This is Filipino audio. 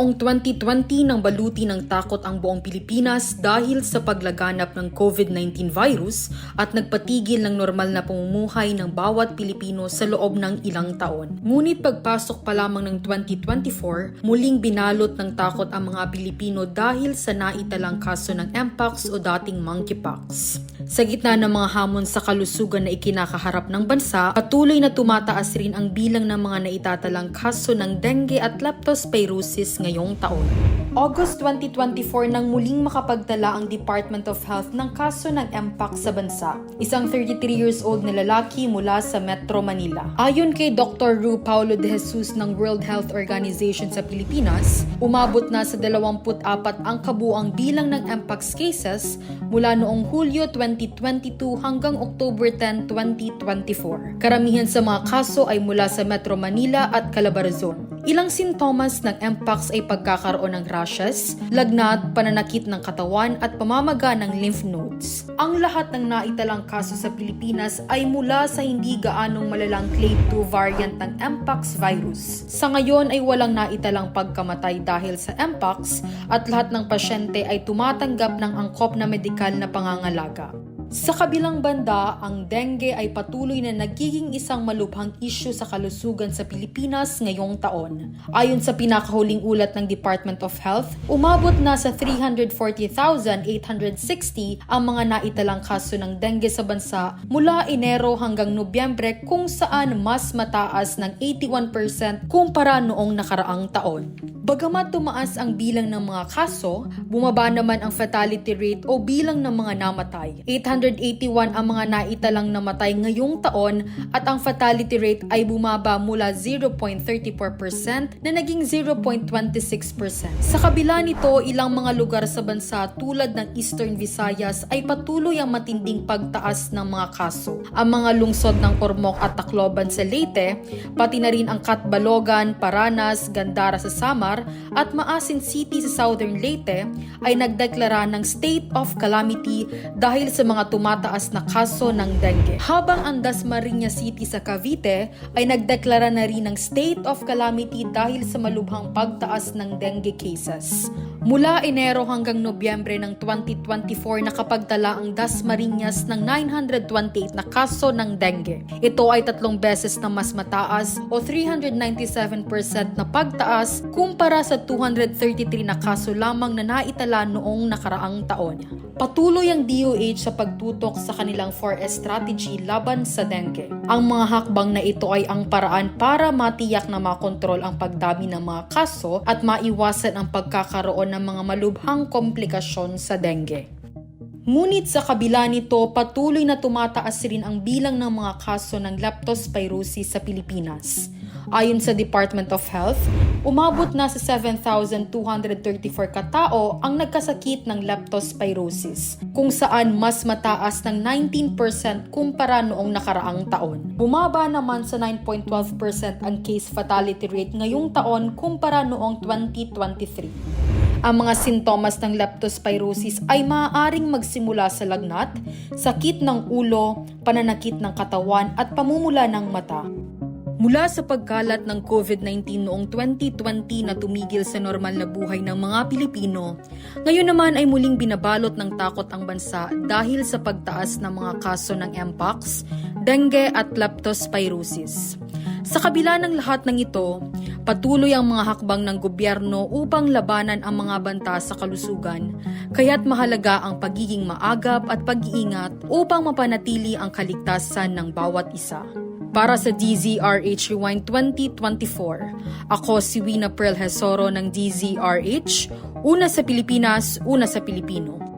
Taong 2020 nang baluti ng takot ang buong Pilipinas dahil sa paglaganap ng COVID-19 virus at nagpatigil ng normal na pamumuhay ng bawat Pilipino sa loob ng ilang taon. Ngunit pagpasok pa lamang ng 2024, muling binalot ng takot ang mga Pilipino dahil sa naitalang kaso ng Mpox o dating monkeypox. Sa gitna ng mga hamon sa kalusugan na ikinakaharap ng bansa, patuloy na tumataas rin ang bilang ng mga naitatalang kaso ng dengue at leptospirosis ngayong taon. August 2024 nang muling makapagtala ang Department of Health ng kaso ng Mpox sa bansa. Isang 33 years old na lalaki mula sa Metro Manila. Ayon kay Dr. Ru Paulo de Jesus ng World Health Organization sa Pilipinas, umabot na sa 24 ang kabuang bilang ng Mpox cases mula noong Hulyo 2022 hanggang October 10, 2024. Karamihan sa mga kaso ay mula sa Metro Manila at Calabarzon. Ilang sintomas ng Mpox ay pagkakaroon ng rashes, lagnat, pananakit ng katawan at pamamaga ng lymph nodes. Ang lahat ng naitalang kaso sa Pilipinas ay mula sa hindi gaanong malalang clade 2 variant ng Mpox virus. Sa ngayon ay walang naitalang pagkamatay dahil sa Mpox at lahat ng pasyente ay tumatanggap ng angkop na medikal na pangangalaga. Sa kabilang banda, ang dengue ay patuloy na nagiging isang malubhang isyu sa kalusugan sa Pilipinas ngayong taon. Ayon sa pinakahuling ulat ng Department of Health, umabot na sa 340,860 ang mga naitalang kaso ng dengue sa bansa mula Enero hanggang Nobyembre kung saan mas mataas ng 81% kumpara noong nakaraang taon. Bagamat tumaas ang bilang ng mga kaso, bumaba naman ang fatality rate o bilang ng mga namatay. 881 ang mga naitalang namatay ngayong taon at ang fatality rate ay bumaba mula 0.34% na naging 0.26%. Sa kabila nito, ilang mga lugar sa bansa tulad ng Eastern Visayas ay patuloy ang matinding pagtaas ng mga kaso. Ang mga lungsod ng Ormoc at Tacloban sa Leyte, pati na rin ang Katbalogan, Paranas, Gandara sa Samar at Maasin City sa Southern Leyte ay nagdeklara ng state of calamity dahil sa mga tumataas na kaso ng dengue. Habang ang Dasmariñas City sa Cavite ay nagdeklara na rin ng state of calamity dahil sa malubhang pagtaas ng dengue cases. Mula Enero hanggang Nobyembre ng 2024 nakapagtala ang Dasmariñas ng 928 na kaso ng dengue. Ito ay tatlong beses na mas mataas o 397% na pagtaas kumpara sa 233 na kaso lamang na naitala noong nakaraang taon. Patuloy ang DOH sa pagtutok sa kanilang 4S strategy laban sa dengue. Ang mga hakbang na ito ay ang paraan para matiyak na makontrol ang pagdami ng mga kaso at maiwasan ang pagkakaroon ng mga malubhang komplikasyon sa dengue. Ngunit sa kabila nito, patuloy na tumataas rin ang bilang ng mga kaso ng leptospirosis sa Pilipinas. Ayon sa Department of Health, umabot na sa 7,234 katao ang nagkasakit ng leptospirosis, kung saan mas mataas ng 19% kumpara noong nakaraang taon. Bumaba naman sa 9.12% ang case fatality rate ngayong taon kumpara noong 2023. Ang mga sintomas ng leptospirosis ay maaaring magsimula sa lagnat, sakit ng ulo, pananakit ng katawan at pamumula ng mata. Mula sa pagkalat ng COVID-19 noong 2020 na tumigil sa normal na buhay ng mga Pilipino, ngayon naman ay muling binabalot ng takot ang bansa dahil sa pagtaas ng mga kaso ng Mpox, dengue at leptospirosis. Sa kabila ng lahat ng ito, patuloy ang mga hakbang ng gobyerno upang labanan ang mga banta sa kalusugan, kaya't mahalaga ang pagiging maagap at pag-iingat upang mapanatili ang kaligtasan ng bawat isa. Para sa DZRH Rewind 2024, ako si Wina Pearl Hesoro ng DZRH, una sa Pilipinas, una sa Pilipino.